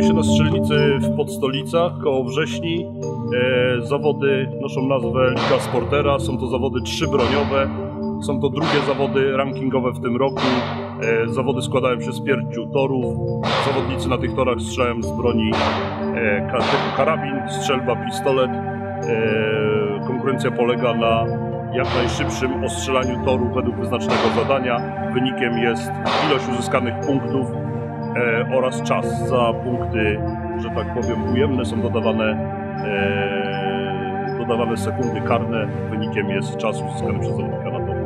Znajdujemy się na strzelnicy w Podstolicach, koło Wrześni. E, zawody noszą nazwę Liga Sportera. Są to zawody trzybroniowe. Są to drugie zawody rankingowe w tym roku. E, zawody składają się z pięciu torów. Zawodnicy na tych torach strzelają z broni e, typu karabin, strzelba, pistolet. Konkurencja polega na jak najszybszym ostrzelaniu toru według wyznaczonego zadania. Wynikiem jest ilość uzyskanych punktów e, oraz czas za punkty, że tak powiem, ujemne są dodawane, e, dodawane sekundy karne. Wynikiem jest czas uzyskany przez zawodnika na torze.